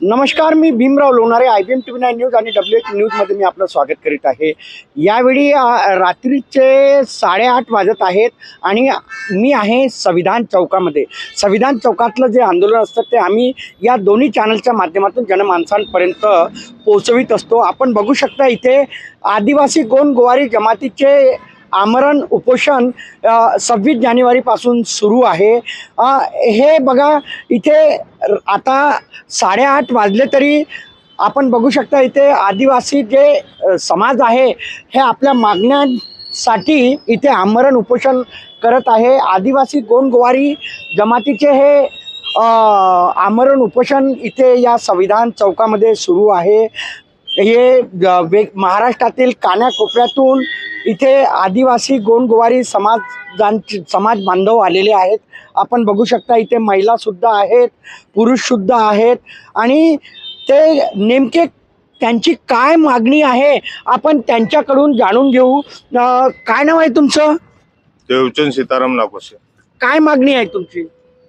नमस्कार मी Bhimrao Lonare I B M T V nine news आणि W H न्यूजमध्ये मी आपलं स्वागत करीत आहे. यावेळी रात्रीचे साडेआठ वाजत आहेत आणि मी आहे संविधान चौकामध्ये. संविधान चौकातलं जे आंदोलन असतं ते आम्ही या दोन्ही चॅनलच्या माध्यमातून जनमानसांपर्यंत पोचवित असतो. आपण बघू शकता इथे आदिवासी गोंड गोवारी जमातीचे आमरण उपोषण सव्वीस जानेवारीपासून सुरू आहे. हे बघा इथे आता साडेआठ वाजले तरी आपण बघू शकता इथे आदिवासी जे समाज आहे हे आपल्या मागण्यांसाठी इथे आमरण उपोषण करत आहे. आदिवासी गोंड गोवारी जमातीचे हे आमरण उपोषण इथे या संविधान चौकामध्ये सुरू आहे. हे वेग महाराष्ट्रातील कानाकोपऱ्यातून इथे आदिवासी गोंड गोवारी समाजांचे समाज बांधव आलेले आहेत. आपण बघू शकता इथे महिलासुद्धा आहेत पुरुषसुद्धा आहेत. आणि ते नेमके त्यांची काय मागणी आहे आपण त्यांच्याकडून जाणून घेऊ. काय नाव आहे तुमचं? देवचंद सीताराम नाकोसे काय मागणी आहे तुमची?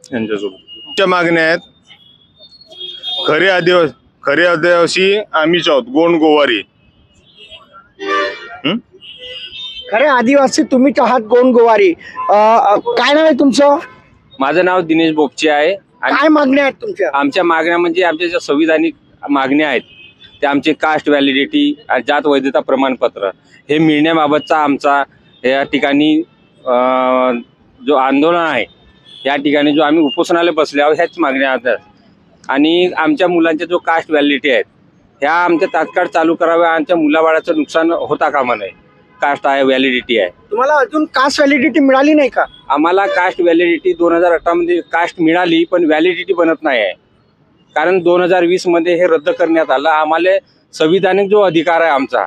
यांच्यासोबत. च्या मागण्या आहेत खरे आदिवासी खरे आदिवासी आम्हीच आहोत गोंड गोवारी. हं? खरे आदिवासी तुम्हीच आहात गोंड गोवारी. अं, काय नाव आहे तुमचं? माझं नाव दिनेश बोपचे आहे. आणि काय मागण्या आहेत तुमच्या? आमच्या मागण्या म्हणजे आमच्या ज्या संविधानिक मागण्या आहेत त्या आमचे कास्ट व्हॅलिडिटी जात वैधता प्रमाणपत्र हे मिळण्याबाबतचा आमचा या ठिकाणी अं, जो आंदोलन आहे या ठिकाणी जो आम्ही उपोषणाला बसले आहोत ह्याच मागण्या आहेत. आणि आमच्या मुलांच्या जो कास्ट व्हॅलिडिटी आहेत ह्या आमच्या तात्काळ चालू कराव्या आमच्या मुलाबाळाचं नुकसान होता कामा नये. कास्ट आहे व्हॅलिडिटी आहे. तुम्हाला अजून कास्ट व्हॅलिडिटी मिळाली नाही का? आम्हाला कास्ट व्हॅलिडिटी दोन हजार अठरामध्ये कास्ट मिळाली पण व्हॅलिडिटी बनत नाही आहे. कारण दोन हजार वीसमध्ये हे रद्द करण्यात आलं. आम्हाला संविधानिक जो अधिकार आहे आमचा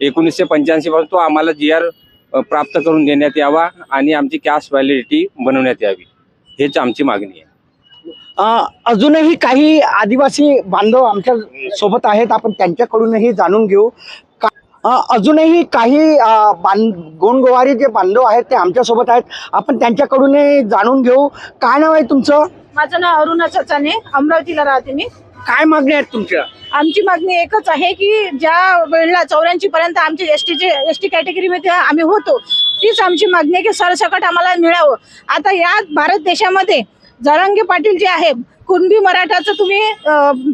एकोणीसशे पंच्याऐंशीपासून तो आम्हाला जी आर प्राप्त करून देण्यात यावा आणि आमची कास्ट व्हॅलिडिटी बनवण्यात यावी. हेच आमची मागणी आहे. अजूनही काही आदिवासी बांधव आमच्यासोबत आहेत. आपण त्यांच्याकडूनही जाणून घेऊ. का- अजूनही काही बांध गोंडगोवारी जे बांधव आहेत ते आमच्यासोबत आहेत. आपण त्यांच्याकडूनही जाणून घेऊ. काय नाव आहे तुमचं? माझं नाव अरुणा चचाने अमरावतीला राहते मी. काय मागण्या आहेत तुमच्या? आमची मागणी एकच आहे की ज्या वेळेला चौऱ्याऐंशी पर्यंत आमचे एस टीचे एस टी कॅटेगरीमध्ये आम्ही होतो तीच आमची मागणी आहे की सरसकट आम्हाला मिळावं. आता या भारत देशामध्ये जरांगे पाटील जे आहे कुणबी मराठाचं तुम्ही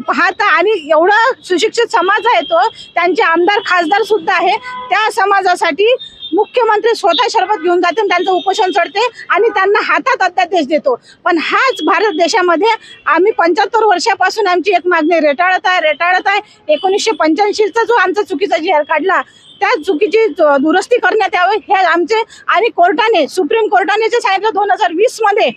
पाहता आणि एवढा सुशिक्षित समाज आहे तो त्यांचे आमदार खासदार सुद्धा आहे त्या समाजासाठी मुख्यमंत्री स्वतः शरबत घेऊन जाते त्यांचं उपोषण चढते आणि त्यांना हातात अध्यादेश देतो. पण हाच भारत देशामध्ये आम्ही पंच्याहत्तर वर्षापासून आमची एक मागणी रेटाळत आहे रेटाळत आहे. एकोणीसशे पंच्याऐंशीचा जो आमचा चुकीचा जी काढला त्या चुकीची दुरुस्ती करण्यात यावे हे आमचे आणि कोर्टाने सुप्रीम कोर्टाने जे सांगितलं दोन हजार वीसमध्ये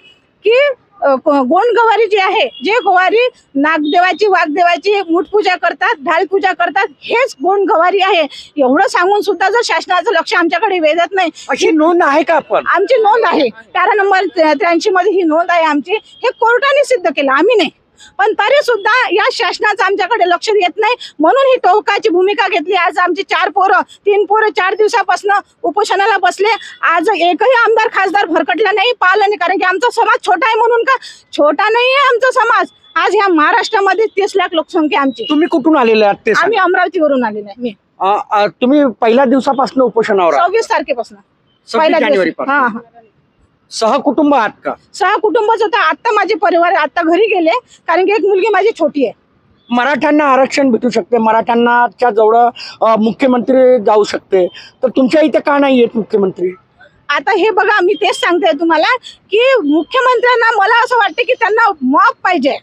की गोंड गवारी जी आहे जे गवारी नागदेवाची वाघदेवाची मूठपूजा करतात ढालपूजा करतात हेच गोंड गवारी आहे. एवढं सांगून सुद्धा जर शासनाचं लक्ष आमच्याकडे वेधत नाही अशी नोंद आहे का आपण? आमची नोंद आहे. पॅरा नंबर त्र्याऐंशी मध्ये ही नोंद आहे आमची. हे कोर्टाने सिद्ध केलं आम्ही नाही. पण तरी सुद्धा या शासनाचं आमच्याकडे लक्ष येत नाही. म्हणून ही टोकाची भूमिका घेतली. आज आमची चार पोरं तीन पोरं चार दिवसापासून उपोषणाला बसले. आज एकही आमदार खासदार भरकटला नाही पाहिलं. नाही कारण की आमचा समाज छोटा आहे म्हणून का? छोटा नाही आहे आमचा समाज. आज ह्या महाराष्ट्रामध्ये तीस लाख लोकसंख्या आमची. तुम्ही कुठून आलेले आहात ते. आम्ही अमरावतीवरून आलेलो आहे. मी. तुम्ही पहिल्या दिवसापासून उपोषणावर आहात. सव्वीस तारखेपासून. पहिल्या दिवशी. जानेवारीपासून. हा हा. सहकुटुंब आहात का? सहा कुटुंबच होतं आता माझे परिवार आता घरी गेले कारण की एक मुलगी माझी छोटी आहे. मराठ्यांना आरक्षण भेटू शकते मराठ्यांनाच्या जवळ मुख्यमंत्री जाऊ शकते. तर तुमच्या इथे का नाही आहेत मुख्यमंत्री? आता हे बघा मी तेच सांगते तुम्हाला की मुख्यमंत्र्यांना मला असं वाटतं की त्यांना मॉप पाहिजे.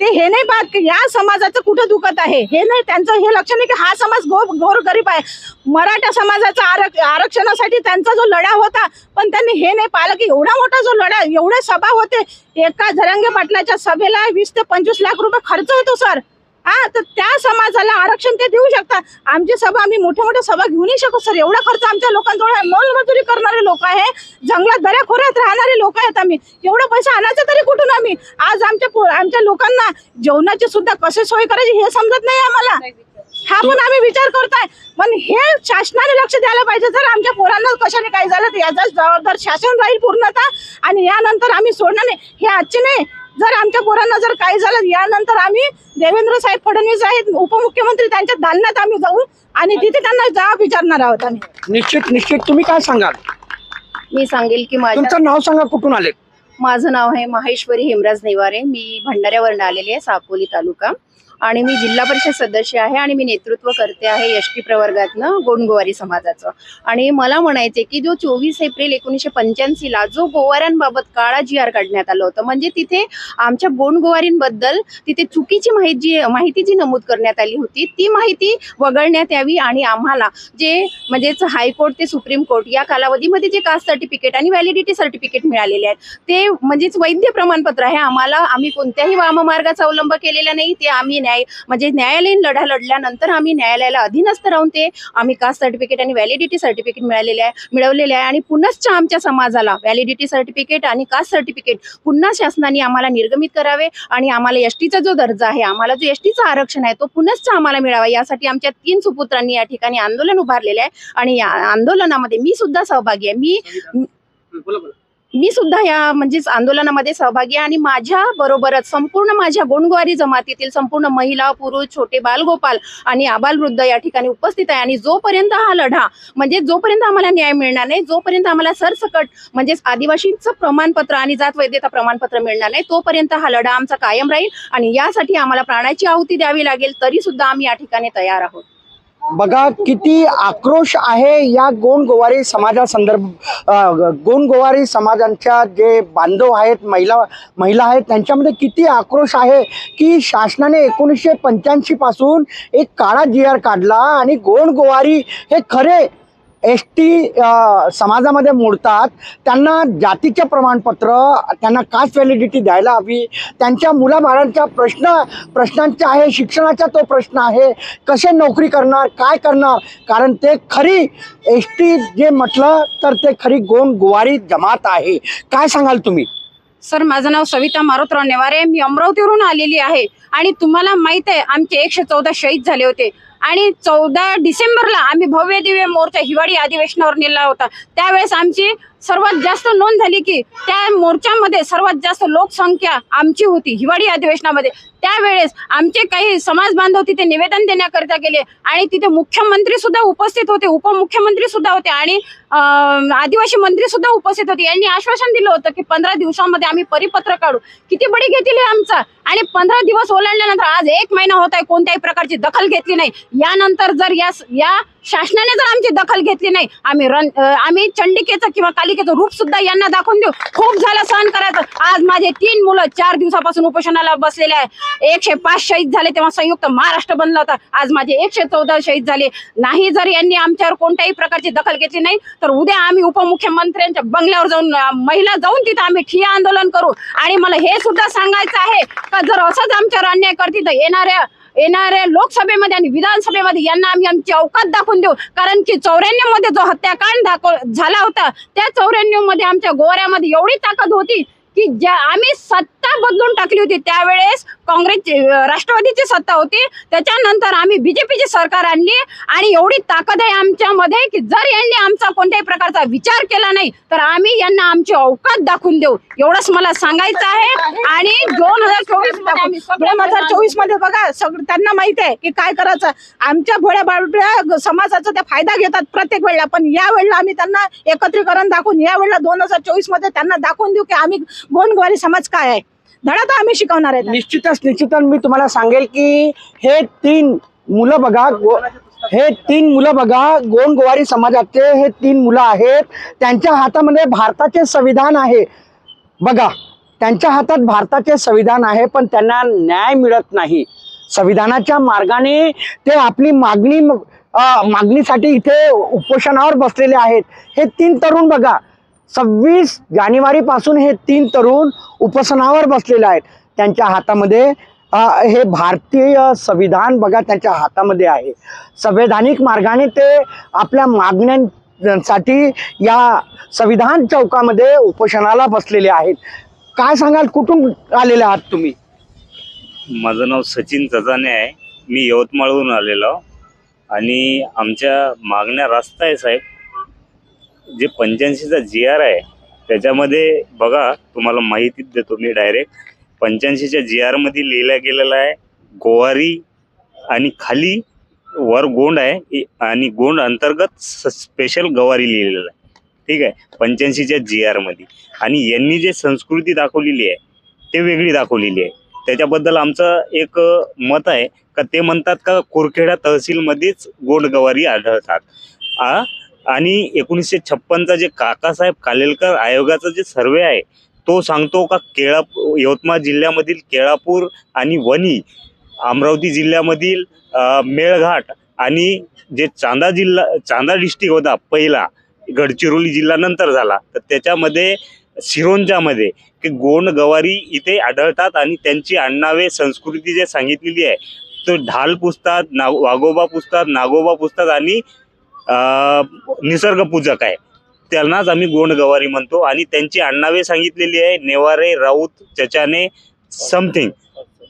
ते हे नाही पाहत की या समाजाचं कुठं दुखत आहे. हे नाही त्यांचं हे लक्ष नाही की हा समाज गो गोर गरीब आहे. मराठा समाजाचा आरक आरक्षणासाठी त्यांचा जो लढा होता पण त्यांनी हे नाही पाहिलं की एवढा मोठा जो लढा एवढे सभा होते एका झरंगे पाटलाच्या सभेला वीस ते पंचवीस लाख रुपये खर्च होतो सर. हा तर त्या समाजाला आरक्षण ते देऊ शकतात. आमची सभा आम्ही मोठ्या मोठ्या सभा घेऊ नाही शकत सर. एवढा खर्च आमच्या लोकांजवळ आहे. मोलमजुरी करणारे लोक आहे. जंगलात दऱ्या खोऱ्यात राहणारे लोक आहेत आम्ही. एवढा पैसा आणायचा तरी कुठून आम्ही? आज आमच्या आमच्या लोकांना जेवणाची सुद्धा कसे सोय करायची हे समजत नाही आम्हाला. हा पण आम्ही विचार करताय. पण हे शासनाने लक्ष द्यायला पाहिजे. जर आमच्या पोरांना कशाने काय झालं तर याचा जबाबदार शासन राहील पूर्णतः. आणि यानंतर आम्ही सोडणार नाही. हे आजचे नाही. जर आमच्या पोरांना जर काही झालं यानंतर आम्ही देवेंद्र साहेब फडणवीस आहेत उपमुख्यमंत्री त्यांच्या दालनात आम्ही जाऊ आणि तिथे त्यांना जाब विचारणार आहोत आम्ही. निश्चित निश्चित. तुम्ही काय सांगाल? मी सांगेल की माझ्या तुमचं नाव सांगा कुठून आले? माझं नाव आहे माहेश्वरी हेमराज नेवारे. मी भंडाऱ्यावरून आलेली आहे साकोली तालुका. आणि मी जिल्हा परिषद सदस्य आहे आणि मी नेतृत्व करते आहे एस टी प्रवर्गातनं गोंडगोवारी समाजाचं. आणि मला म्हणायचे की जो चोवीस एप्रिल एकोणीसशे पंच्याऐंशीला जो गोवाऱ्यांबाबत काळा जी आर काढण्यात आलं होतं म्हणजे तिथे आमच्या गोंडगोवारींबद्दल तिथे चुकीची माहिती माहिती जी नमूद करण्यात आली होती ती माहिती वगळण्यात यावी आणि आम्हाला जे म्हणजेच हायकोर्ट ते सुप्रीम कोर्ट या कालावधीमध्ये जे कास्ट सर्टिफिकेट आणि व्हॅलिडिटी सर्टिफिकेट मिळालेले आहेत ते म्हणजेच वैद्य प्रमाणपत्र आहे. आम्हाला आम्ही कोणत्याही वाममार्गाचा अवलंब केलेला नाही ते आम्ही न्याय म्हणजे न्यायालयीन लढा लढल्यानंतर आम्ही न्यायालयाला अधीनस्थ राहून ते आम्ही कास्ट सर्टिफिकेट आणि व्हॅलिडिटी सर्टिफिकेट मिळालेले आहे मिळवलेले आहे आणि पुनश्च आमच्या समाजाला व्हॅलिडिटी सर्टिफिकेट आणि कास्ट सर्टिफिकेट पुन्हा शासनाने आम्हाला निर्गमित करावे आणि आम्हाला एस टीचा जो दर्जा आहे आम्हाला जो एस टीचं आरक्षण आहे तो पुनश्च आम्हाला मिळावा. यासाठी आमच्या तीन सुपुत्रांनी या ठिकाणी आंदोलन उभारलेले आहे आणि या आंदोलनामध्ये मी सुद्धा सहभागी आहे. मी मी सुद्धा या म्हणजेच आंदोलनामध्ये सहभागी आणि माझ्या बरोबरच संपूर्ण माझ्या गुणगुवारी जमातीतील संपूर्ण महिला पुरुष छोटे बालगोपाल आणि आबालवृद्ध या ठिकाणी उपस्थित आहे. आणि जोपर्यंत हा लढा म्हणजे जोपर्यंत आम्हाला न्याय मिळणार नाही जोपर्यंत आम्हाला सरसकट म्हणजेच आदिवासींचं प्रमाणपत्र आणि जात वैद्यता प्रमाणपत्र मिळणार नाही तोपर्यंत हा लढा आमचा कायम राहील आणि यासाठी आम्हाला प्राणाची आहुती द्यावी लागेल तरी सुद्धा आम्ही या ठिकाणी तयार आहोत. बघा किती आक्रोश आहे या गोंड गोवारी समाजासंदर्भ गोंडगोवारी गोंड गोवारी समाजांच्या जे बांधव आहेत महिला महिला आहेत त्यांच्यामध्ये किती आक्रोश आहे की शासनाने एकोणीसशे पंच्याऐंशीपासून एक काळा जी आर काढला आणि गोंड गोवारी हे खरे एस टी समाजामध्ये मोडतात त्यांना जातीचे प्रमाणपत्र त्यांना कास्ट व्हॅलिडिटी द्यायला हवी. त्यांच्या मुलाबाळांच्या प्रश्न प्रश्नांचे आहे शिक्षणाचा तो प्रश्न आहे. कसे नोकरी करणार काय करणार? कारण ते खरी एस टी जे म्हटलं तर ते खरी गोंड गुवारी जमात आहे. काय सांगाल तुम्ही? सर माझं नाव सविता मारुतराव नेवारे. मी अमरावतीवरून आलेली आहे. आणि तुम्हाला माहीत आहे आमचे एकशे चौदा शहीद झाले होते. आणि चौदा डिसेंबरला आम्ही भव्य दिव्य मोर्चा हिवाळी अधिवेशनावर नेला होता. त्यावेळेस आमची सर्वात जास्त नोंद झाली की त्या मोर्चामध्ये सर्वात जास्त लोकसंख्या आमची होती हिवाळी अधिवेशनामध्ये. त्यावेळेस आमचे काही समाज बांधव तिथे निवेदन देण्याकरिता गेले आणि तिथे मुख्यमंत्री सुद्धा उपस्थित होते उपमुख्यमंत्री सुद्धा होते आणि आदिवासी मंत्री सुद्धा उपस्थित होते. यांनी आश्वासन दिलं होतं की पंधरा दिवसामध्ये आम्ही परिपत्र काढू. किती बडी घेतली आमचा? आणि पंधरा दिवस ओलांडल्यानंतर आज एक महिना होत आहे कोणत्याही प्रकारची दखल घेतली नाही. यानंतर जर या या शासनाने जर आमची दखल घेतली नाही आम्ही रन आम्ही चंडिकेचं किंवा कालिकेचं रूप सुद्धा यांना दाखवून देऊ. खूप झालं सहन करायचं. आज माझे तीन मुलं चार दिवसापासून उपोषणाला बसलेले आहे. एकशे पाच शहीद झाले तेव्हा संयुक्त महाराष्ट्र बनला होता. आज माझे एकशे चौदा शहीद झाले. नाही जर यांनी आमच्यावर कोणत्याही प्रकारची दखल घेतली नाही तर उद्या आम्ही उपमुख्यमंत्र्यांच्या बंगल्यावर जाऊन महिला जाऊन तिथं आम्ही ठिया आंदोलन करू. आणि मला हे सुद्धा सांगायचं आहे का जर असंच आमच्यावर अन्याय करतील तर येणाऱ्या येणाऱ्या लोकसभेमध्ये आणि विधानसभेमध्ये यांना आम्ही आमची अवकात दाखवून देऊ. कारण की चौऱ्याण्णवमध्ये जो हत्याकांड दाखव झाला होता त्या चौऱ्याण्णवमध्ये आमच्या गोऱ्यामध्ये एवढी ताकद होती की ज्या आम्ही सत्ता बदलून टाकली होती त्यावेळेस काँग्रेसची अं, राष्ट्रवादीची सत्ता होती. त्याच्यानंतर आम्ही बीजेपीची सरकार आणली आणि एवढी ताकद आहे आमच्यामध्ये की जर यांनी आमचा कोणत्याही प्रकारचा विचार केला नाही तर आम्ही यांना आमची अवकात दाखवून देऊ. एवढंच मला सांगायचं आहे. आणि दोन हजार चोवीस दोन हजार चोवीसमध्ये बघा सगळं त्यांना माहिती आहे की काय करायचं. आमच्या भोळ्या बाबड्या समाजाचा त्या फायदा घेतात प्रत्येक वेळेला पण या वेळेला आम्ही त्यांना एकत्रीकरण दाखवून या वेळेला दोन हजार चोवीसमध्ये त्यांना दाखवून देऊ की आम्ही गोंडगोवारी समाज काय आहे. धडा तर आम्ही शिकवणार आहे. निश्चितच निश्चितच मी तुम्हाला सांगेल की हे तीन मुलं बघा गो- हे तीन मुलं बघा गोंड गोवारी समाजाचे हे तीन मुलं आहेत. त्यांच्या हातामध्ये भारताचे संविधान आहे. बघा त्यांच्या हातात भारताचे संविधान आहे पण त्यांना न्याय मिळत नाही. संविधानाच्या मार्गाने ते आपली मागणी मागणीसाठी इथे उपोषणावर बसलेले आहेत. हे तीन तरुण बघा सव्वीस जानेवारीपासून हे तीन तरुण उपासनावर बसलेले आहेत. त्यांच्या हातामध्ये हे भारतीय संविधान बघा त्यांच्या हातामध्ये आहे. संवैधानिक मार्गाने ते आपल्या मागण्यांसाठी या संविधान चौकामध्ये उपोषणाला बसलेले आहेत. काय सांगाल कुठून आलेले आहात तुम्ही? माझं नाव सचिन चजाने आहे. मी यवतमाळहून आलेलो. आणि आमच्या मागण्या रास्ता आहे साहेब. जे पंच्याऐंशीचा जी आर आहे त्याच्यामध्ये बघा तुम्हाला माहितीच देतो मी डायरेक्ट पंच्याऐंशीच्या जी आरमध्ये लिहिलं गेलेलं आहे गोवारी आणि खाली वर गोंड आहे आणि गोंड अंतर्गत स्पेशल गवारी लिहिलेलं आहे. ठीक आहे? पंच्याऐंशीच्या जी आरमध्ये आणि यांनी जे संस्कृती दाखवलेली आहे ते वेगळी दाखवलेली आहे. त्याच्याबद्दल आमचं एक मत आहे का ते म्हणतात का कुरखेडा तहसीलमध्येच गोंड गवारी आढळतात. आ आणि एकोणीसशे छप्पनचा जे काकासाहेब कालेलकर आयोगाचा जे सर्वे आहे तो सांगतो का केळा यवतमाळ जिल्ह्यामधील केळापूर आणि वणी अमरावती जिल्ह्यामधील मेळघाट आणि जे चांदा जिल्हा चांदा डिस्ट्रिक्ट होता पहिला गडचिरोली जिल्हा नंतर झाला. तर त्याच्यामध्ये सिरोंजामध्ये की गोंड गवारी इथे आढळतात आणि त्यांची अण्णावे संस्कृती जे सांगितलेली आहे तो ढाल पुसतात ना वाघोबा पुसतात नागोबा पुसतात आणि अ, निसर्ग पूजक आहे. त्यांनाच आम्ही गोंड गवारी म्हणतो आणि त्यांची आडनावे सांगितलेली आहे नेवारे राऊत चचाने समथिंग.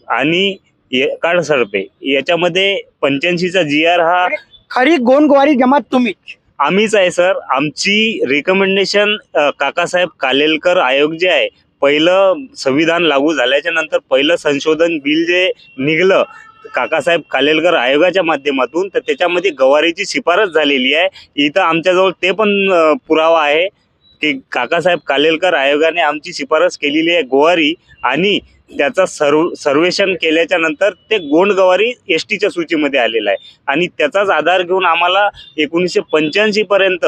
आणि ये- काळसर्पे याच्यामध्ये पंच्याऐंशीचा जी आर हा खरी गोंडगोवारी जमात तुम्हीच आम्हीच आहे सर. आमची रिकमेंडेशन काकासाहेब कालेलकर आयोग जे आहे पहिलं संविधान लागू झाल्याच्यानंतर पहिलं संशोधन बिल जे निघलं काकासाहेब कालेलकर आयोगाच्या माध्यमातून तर त्याच्यामध्ये गवारीची शिफारस झालेली आहे. इथं आमच्याजवळ ते पण पुरावा आहे की काकासाहेब कालेलकर आयोगाने आमची शिफारस केलेली आहे गोवारी आणि त्याचा सर्व सर्वेक्षण केल्याच्यानंतर ते गोंड गवारी एस टीच्या सूचीमध्ये आलेलं आहे. आणि त्याचाच आधार घेऊन आम्हाला एकोणीसशे पंच्याऐंशीपर्यंत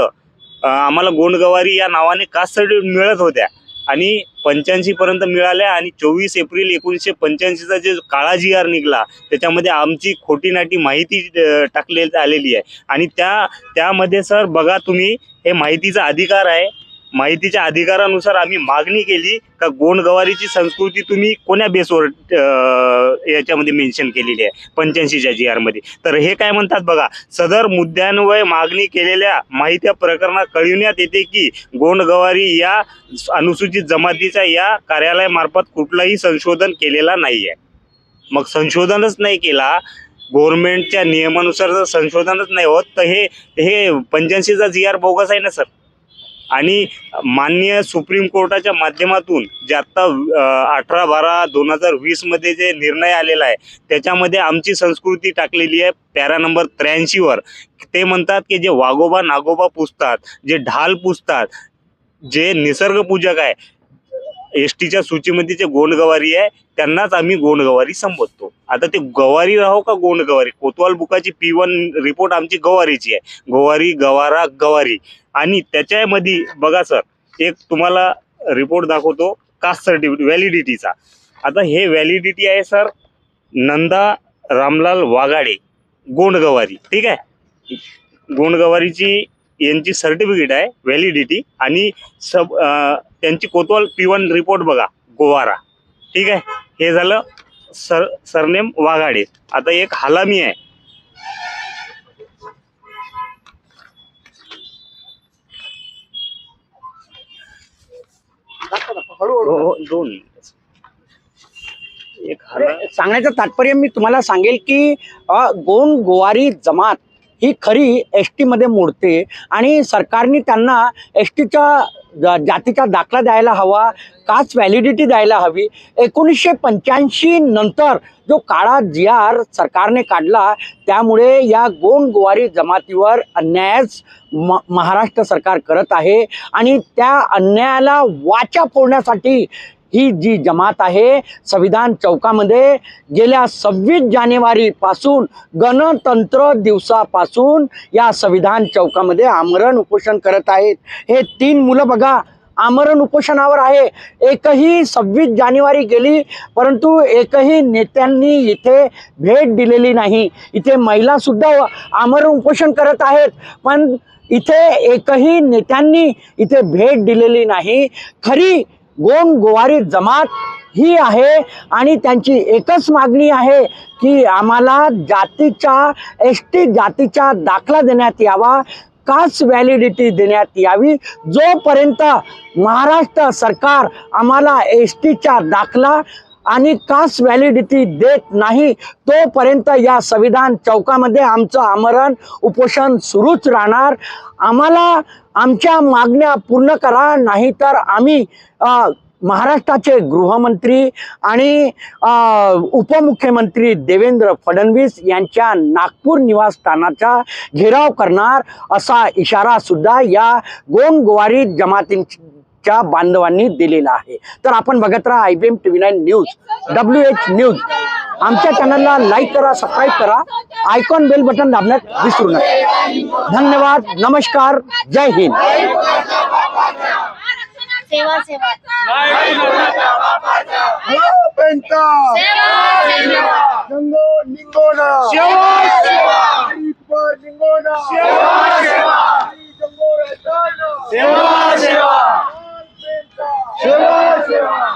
आम्हाला गोंडगवारी या नावाने कास्ट सर्टिफिकेट मिळत होत्या. आणि पंच्याऐंशी पर्यंत मिळाल्या आणि चोवीस एप्रिल एकोणीसशे पंच्याऐंशीचा जे काळा जी आर निघाला त्याच्यामध्ये आमची खोटी नाटी माहिती टाकले आलेली आहे. आणि त्या त्यामध्ये सर बघा तुम्ही हे माहितीचा अधिकार आहे. माहितीच्या अधिकारानुसार आम्ही मागणी केली का गोंडगवारीची संस्कृती तुम्ही कोण्या बेसवर याच्यामध्ये मेन्शन केलेली आहे? पंच्याऐंशीच्या जी आरमध्ये तर हे काय म्हणतात बघा सदर मुद्द्यांवर मागणी केलेल्या माहित्या प्रकरणात कळविण्यात येते की गोंडगवारी या अनुसूचित जमातीच्या या कार्यालयामार्फत कुठलंही संशोधन केलेला नाही आहे मग संशोधनच नाही केला गव्हर्नमेंटच्या नियमानुसार जर संशोधनच नाही होत तर हे हे पंच्याऐंशीचा जी आर बोगस आहे ना सर? आणि माननीय सुप्रीम कोर्टाच्या माध्यमातून जे आत्ता अठरा बारा दोन हजार वीसमध्ये जे निर्णय आलेला आहे त्याच्यामध्ये आमची संस्कृती टाकलेली आहे पॅरा नंबर त्र्याऐंशीवर ते म्हणतात की जे वाघोबा नागोबा पुजतात जे ढाल पुजतात जे निसर्गपूजक आहे एस टीच्या सूचीमध्ये जे गोंडगवारी आहे त्यांनाच आम्ही गोंडगवारी संबोधतो. आता ते गवारी राहो का गोंडगवारी? कोतवाल बुकाची पी वन रिपोर्ट आमची गवारीची आहे. गवारी गवारा गवारी. आणि त्याच्यामध्ये बघा सर एक तुम्हाला रिपोर्ट दाखवतो कास्ट सर्टिफिकेट व्हॅलिडिटीचा आता हे व्हॅलिडिटी आहे सर नंदा रामलाल वाघाडे गोंडगवारी ठीक आहे? गोंडगवारीची यांची सर्टिफिकेट आहे व्हॅलिडिटी आणि सब त्यांची कोतवाल पी वन रिपोर्ट बघा गोवारा ठीक आहे? हे झालं सर सरनेम वाघाडे. आता एक हालामी आहे. हळूहळू हो, हो, दोन एक हाला अरे, सांगण्याचं तात्पर्य मी तुम्हाला सांगेल की गोंड गोवारी जमात ही खरी एस टीमध्ये मोडते आणि सरकारने त्यांना एस टीच्या जातीचा दाखला द्यायला हवा काच व्हॅलिडिटी द्यायला हवी. एकोणीसशे पंच्याऐंशी नंतर जो काळा जी आर सरकारने काढला त्यामुळे या गोंड गोवारी जमातीवर अन्यायच म महाराष्ट्र सरकार करत आहे. आणि त्या अन्यायाला वाचा फोडण्यासाठी ही जी जमात आहे संविधान चौकामध्ये गेल्या सव्वीस जानेवारीपासून गणतंत्र दिवसापासून या संविधान चौकामध्ये आमरण उपोषण करत आहेत. हे तीन मुलं बघा आमरण उपोषणावर आहे. एकही सव्वीस जानेवारी गेली परंतु एकही नेत्यांनी इथे भेट दिलेली नाही. इथे महिलासुद्धा आमरण उपोषण करत आहेत पण इथे एकही नेत्यांनी इथे भेट दिलेली नाही. खरी गोंड गोवारी जमात ही आहे आणि त्यांची एकच मागणी आहे की आम्हाला जातीच्या एस टी जातीचा दाखला देण्यात यावा कास्ट व्हॅलिडिटी देण्यात यावी. जोपर्यंत महाराष्ट्र सरकार आम्हाला एस टीचा दाखला आणि कास व्हॅलिडिटी देत नाही तोपर्यंत या संविधान चौकामध्ये आमचं आमरण उपोषण सुरूच राहणार. आम्हाला आमच्या मागण्या पूर्ण करा नाही तर आम्ही महाराष्ट्राचे गृहमंत्री आणि उपमुख्यमंत्री देवेंद्र फडणवीस यांच्या नागपूर निवासस्थानाचा घेराव करणार असा इशारा सुद्धा या जमातींची जमातींच्या बांधवांनी दिलेला आहे. तर आपण बघत राहा I B M T V nine news W H news. आमच्या चॅनलला लाईक करा सबस्क्राईब करा. आयकॉन बेल बटन दाबण्यात विसरू नका. धन्यवाद नमस्कार जय हिंद. सेवा सेवा. सेवा सेवा. 十二